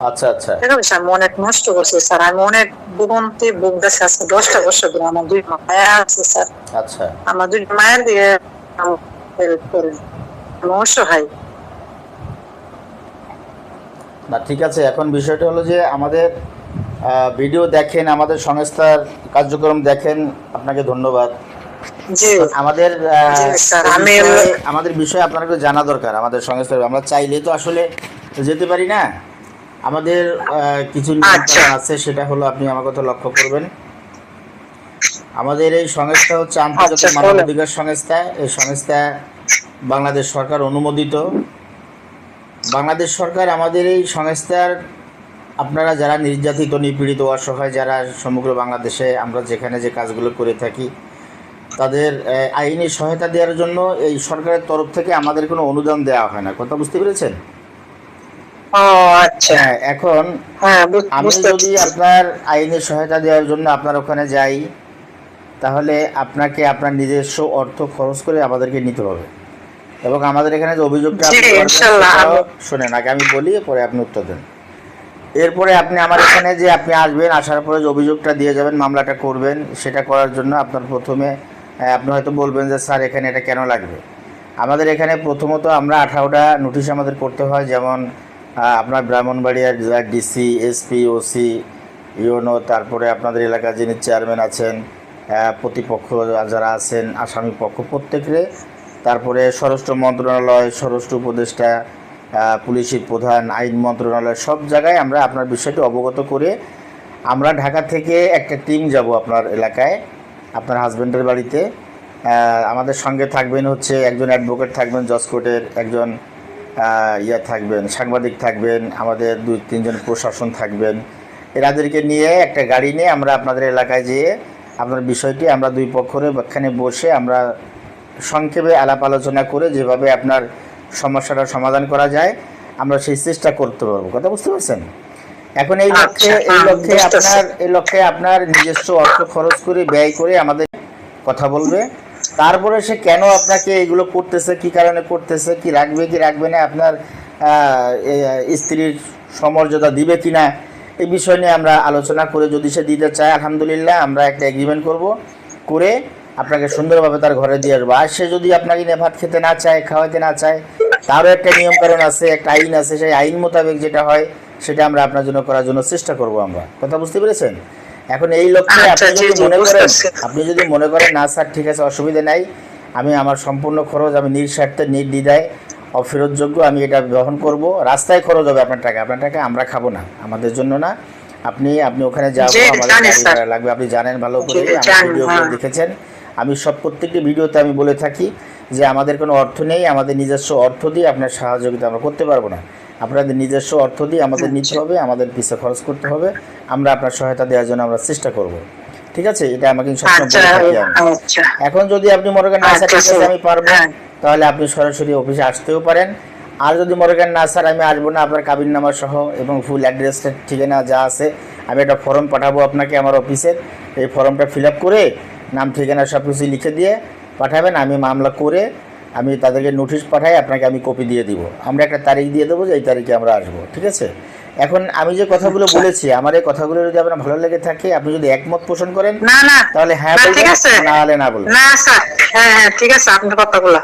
আচ্ছা আচ্ছা। পয়সা আমি অনেক নষ্ট করছি স্যার। আমি অনেক ভুগন্তি ভুগতেছি আজকে দশটা বছর ধরে আমার দুই মায়া আছে স্যার। আচ্ছা। আমার দুই মায়ের দিকে হেল্প করেন আমি অসহায়। না ঠিক আছে। এখন বিষয়টা হলো যে আমাদের ভিডিও দেখেন আমাদের সংস্থার কার্যক্রম দেখেন। আপনাকে ধন্যবাদ। আমাদের স্যার, আমাদের বিষয়ে আপনার জানা দরকার। আমাদের সংস্থার আমরা চাইলে তো আসলে যেতে পারি না। আমাদের কিছু আচ্ছা। আছে সেটা হলো আপনি আমার কথা লক্ষ্য করবেন। আমাদের এই সংস্থা হচ্ছে আন্তর্জাতিক আচ্ছা, মানবাধিকার সংস্থা। এই সংস্থা বাংলাদেশ সরকার অনুমোদিত। বাংলাদেশ সরকার আমাদের এই সংস্থার আপনারা যারা নির্যাতিত নিপীড়িত অসহায় যারা সমগ্র বাংলাদেশে আমরা যেখানে যে কাজগুলো করে থাকি তাদের আইনি সহায়তা দেওয়ার জন্য এই সরকারের তরফ থেকে আমাদের কোনো অনুদান দেওয়া হয় না। কথা বুঝতে পেরেছেন? আচ্ছা। হ্যাঁ এখন হ্যাঁ আমি যদি আপনার আইনি সহায়তা দেওয়ার জন্য আপনার ওখানে যাই তাহলে আপনাকে আপনার নিজস্ব অর্থ খরচ করে আমাদেরকে নিতে হবে। এবং আমাদের এখানে যে অভিযোগটা শোনেন আগে আমি বলি পরে আপনি উত্তর দেন। এরপরে আপনি আমার এখানে যে আপনি আসবেন আসার পরে যে অভিযোগটা দিয়ে যাবেন মামলাটা করবেন সেটা করার জন্য আপনার প্রথমে আপনি হয়তো বলবেন যে স্যার এখানে এটা কেন লাগবে? আমাদের এখানে প্রথমত আমরা আঠারোটা নোটিশ আমাদের করতে হয় যেমন আপনার ব্রাহ্মণবাড়িয়ার জেলার ডিসি এসপি ওসি ইউনো তারপরে আপনাদের এলাকার যিনি চেয়ারম্যান আছেন প্রতিপক্ষ যারা আছেন, আসামি পক্ষ প্রত্যেকের, তারপরে স্বরাষ্ট্র মন্ত্রণালয়, স্বরাষ্ট্র উপদেষ্টা পুলিশের প্রধান, আইন মন্ত্রণালয়, সব জায়গায় আমরা আপনার বিষয়টি অবগত করে আমরা ঢাকা থেকে একটা টিম যাব আপনার এলাকায়, আপনার হাজব্যান্ডের বাড়িতে। আমাদের সঙ্গে থাকবেন হচ্ছে একজন অ্যাডভোকেট, থাকবেন জজ কোর্টের একজন ইয়া থাকবেন সাংবাদিক থাকবেন আমাদের দুই তিনজন প্রশাসন থাকবেন। এরাদেরকে নিয়ে একটা গাড়ি নিয়ে আমরা আপনাদের এলাকায় যেয়ে আপনার বিষয়টি আমরা দুই পক্ষরে এখানে বসে আমরা সংক্ষেপে আলাপ আলোচনা করে যেভাবে আপনার সমস্যাটা সমাধান করা যায় আমরা সেই চেষ্টা করতে পারব। কথা বুঝতে পারছেন? এখন এই লক্ষ্যে আচ্ছা, এই লক্ষ্যে আপনার এই লক্ষ্যে আপনার নিজস্ব অর্থ খরচ করে ব্যয় করে আমাদের কথা বলবে। তারপরে সে কেন আপনাকে এগুলো করতেছে, কি কারণে করতেছে, কি রাখবে কি রাখবে না, আপনার স্ত্রীর সমর্যাদা দিবে কি না এই বিষয় নিয়ে আমরা আলোচনা করে যদি সে দিতে চায়, আলহামদুলিল্লাহ আমরা একটা এগ্রিমেন্ট করব করে আপনাকে সুন্দরভাবে তার ঘরে দিয়ে আসব। আর সে যদি আপনাকে নিয়ে ভাত খেতে না চায় খাওয়াতে না চায়, তারও একটা নিয়ম নিয়মকানুন আছে, একটা আইন আছে, সেই আইন মোতাবেক যেটা হয়, সেটা আমরা আপনার জন্য করার জন্য চেষ্টা করব আমরা। কথা বুঝতে পেরেছেন? এখন এই লক্ষ্যে আচ্ছা, আপনি যদি মনে করেন আপনি যদি মনে করেন না স্যার ঠিক আছে অসুবিধা নাই। আমি আমার সম্পূর্ণ খরচ আমি নিঃস্বার্থে নির্দ্বিধায় অফেরতযোগ্য আমি এটা বহন করব। রাস্তায় খরচ হবে আপনার টাকা। আপনার টাকা আমরা খাব না। আমাদের জন্য না। আপনি আপনি ওখানে যাব আমাদের লাগবে। আপনি জানেন ভালো করে আমার জানি, ভিডিওগুলো হ্যাঁ। দেখেছেন। আমি সব প্রত্যেকটি ভিডিওতে আমি বলে থাকি যে আমাদের কোনো অর্থ নেই আমাদের নিজস্ব অর্থ দিয়ে আপনার সহযোগিতা আমরা করতে পারব না। আপনাদের নিজস্ব অর্থ দিয়ে আমাদের নিতে হবে আমাদের পিছিয়ে খরচ করতে হবে। আমরা আপনার সহায়তা দেওয়ার জন্য আমরা চেষ্টা করব। ঠিক আছে? এটা আমাকে আচ্ছা আচ্ছা। এখন যদি আপনি মনে করেন না স্যার আমি পারব। হ্যাঁ। তাহলে আপনি সরাসরি অফিসে আসতেও পারেন। আর যদি মনে করেন না স্যার আমি আসব না আপনার কাবিন নামা সহ এবং ফুল অ্যাড্রেসটা ঠিকানা যা আছে আমি একটা ফর্ম পাঠাবো আপনাকে আমার অফিসের। এই ফর্মটা ফিল আপ করে নাম ঠিকানা সব কিছু লিখে দিয়ে পাঠাবেন। আমি মামলা করে আমি তাদেরকে নোটিশ পাঠাই আপনাকে আমি কপি দিয়ে দিব। আমরা একটা তারিখ দিয়ে দেবো যে এই তারিখে আমরা আসব ঠিক আছে? এখন আমি যে কথাগুলো আচ্ছা। বলেছি আমার এই কথাগুলো যদি আপনার ভালো লেগে থাকে আপনি যদি একমত পোষণ করেন না না। তাহলে হ্যাঁ না, ঠিক বলবেন আছে। না হলে না বলবেন। না স্যার। হ্যাঁ হ্যাঁ ঠিক আছে আপনার কথাগুলো।